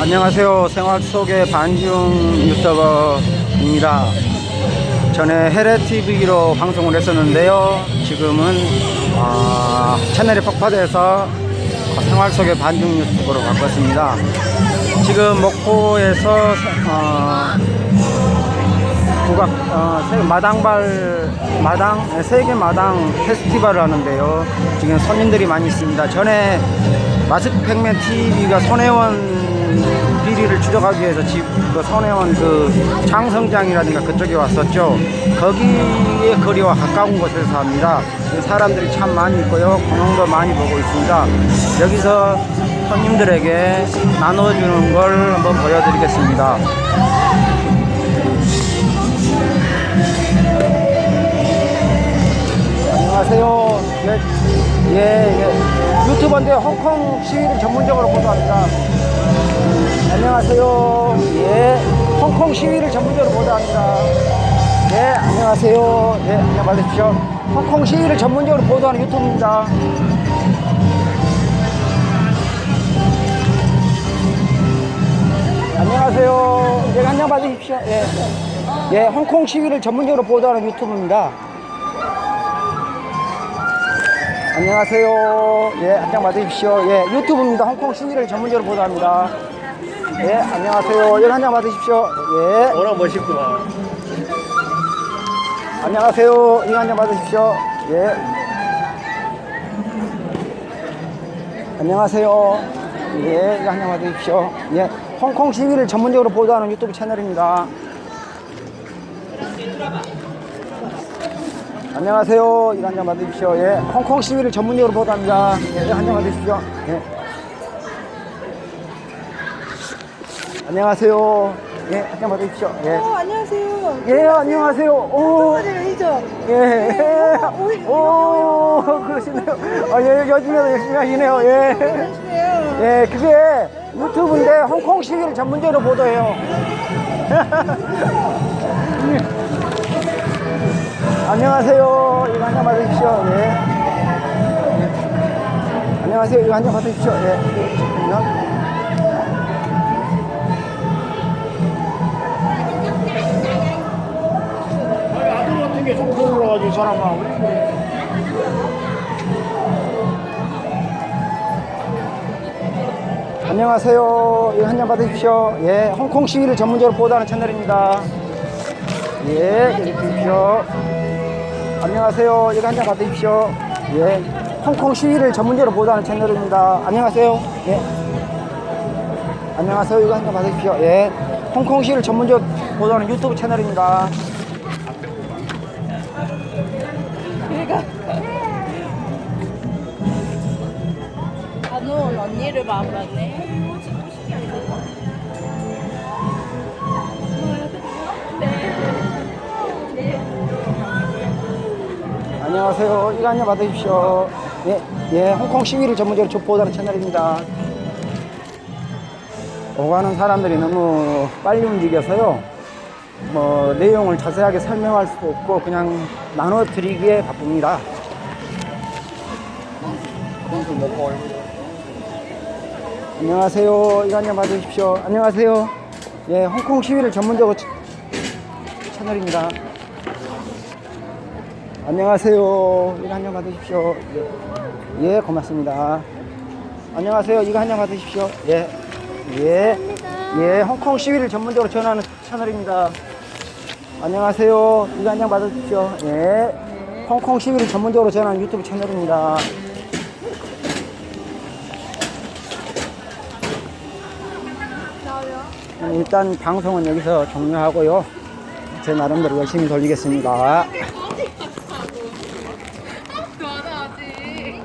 안녕하세요. 생활 속의 반중 유튜버입니다. 전에 헤레TV로 방송을 했었는데요. 지금은 아, 채널이 폭파돼서 생활 속의 반중 유튜버로 바꿨습니다. 지금 목포에서 어, 국악 어, 세- 마당발 마당 네, 세계 마당 페스티벌을 하는데요. 지금 손님들이 많이 있습니다. 전에 마스크팩맨 TV가 손혜원 비리를 추적하기 위해서 집, 그 손혜원 그 장성장이라든가 그쪽에 왔었죠. 거기에 거리와 가까운 곳에서 합니다. 사람들이 참 많이 있고요. 공연도 많이 보고 있습니다. 여기서 손님들에게 나눠주는 걸 한번 보여드리겠습니다. 안녕하세요. 예, 예, 예. 유튜버인데 홍콩 시위를 전문적으로 보도합니다. 안녕하세요. 예, 홍콩 시위를 전문적으로 보도합니다. 예, 안녕하세요. 예, 안녕 받으십시오. 홍콩 시위를 전문적으로 보도하는 유튜브입니다. 안녕하세요. 예, 안녕 받으십시오. 예, 예, 홍콩 시위를 전문적으로 보도하는 유튜브입니다. 안녕하세요. 예, 한장 받으십시오. 예, 유튜브입니다. 홍콩 시위를 전문적으로 보도합니다. 예, 안녕하세요. 예, 한장 받으십시오. 예, 워낙 멋있구만. 안녕하세요. 이거 한장 받으십시오. 예. 안녕하세요. 예, 이거 한장 받으십시오. 예, 홍콩 시위를 전문적으로 보도하는 유튜브 채널입니다. 안녕하세요. 이거 한장 받으십시오. 예, 홍콩 시위를 전문적으로 보도합니다. 예, 한장 받으십시오. 예. 안녕하세요. 예, 한장 받으십시오. 예. 어, 안녕하세요. 예, 안녕하세요. 오. 예. 네, 오, 오, 그러시네요. 아, 예, 요즘에도 열심히 하시네요. 예. 안녕하세요. 예, 그게 유튜브인데 홍콩 시위를 전문적으로 보도해요. 안녕하세요. 이거 한 잔 받으십시오. 예. 예. 안녕하세요. 이거 한 잔 받으십시오. 예. 같은 게 가지고 사람하고. 안녕하세요. 이거 한잔 받으십시오. 예, 홍콩 시위를 전문적으로 보도하는 채널입니다. 예, 주십시오. 안녕하세요. 이거 한잔 받으십시오. 예, 홍콩 시위를 전문적으로 보도하는 채널입니다. 안녕하세요. 예. 안녕하세요. 이거 한잔 받으십시오. 예, 홍콩 시위를 전문적으로 보도하는 유튜브 채널입니다. 그러니까. 안온 언니를 만났네. 안녕하세요. 이거 한잔 받으십시오. 예, 예, 홍콩 시위를 전문적으로 보도하는 채널입니다. 오가는 사람들이 너무 빨리 움직여서요. 뭐, 내용을 자세하게 설명할 수 없고 그냥 나눠드리기에 바쁩니다. 안녕하세요. 이거 한잔 받으십시오. 안녕하세요. 예, 홍콩 시위를 전문적으로 채- 채널입니다. 안녕하세요. 이거 한 장 받으십시오. 예. 예, 고맙습니다. 안녕하세요. 이거 한 장 받으십시오. 예. 예. 예, 홍콩 시위를 전문적으로 전하는 채널입니다. 안녕하세요. 이거 한 장 받으십시오. 예. 홍콩 시위를 전문적으로 전하는 유튜브 채널입니다. 음, 일단 방송은 여기서 종료하고요. 제 나름대로 열심히 돌리겠습니다.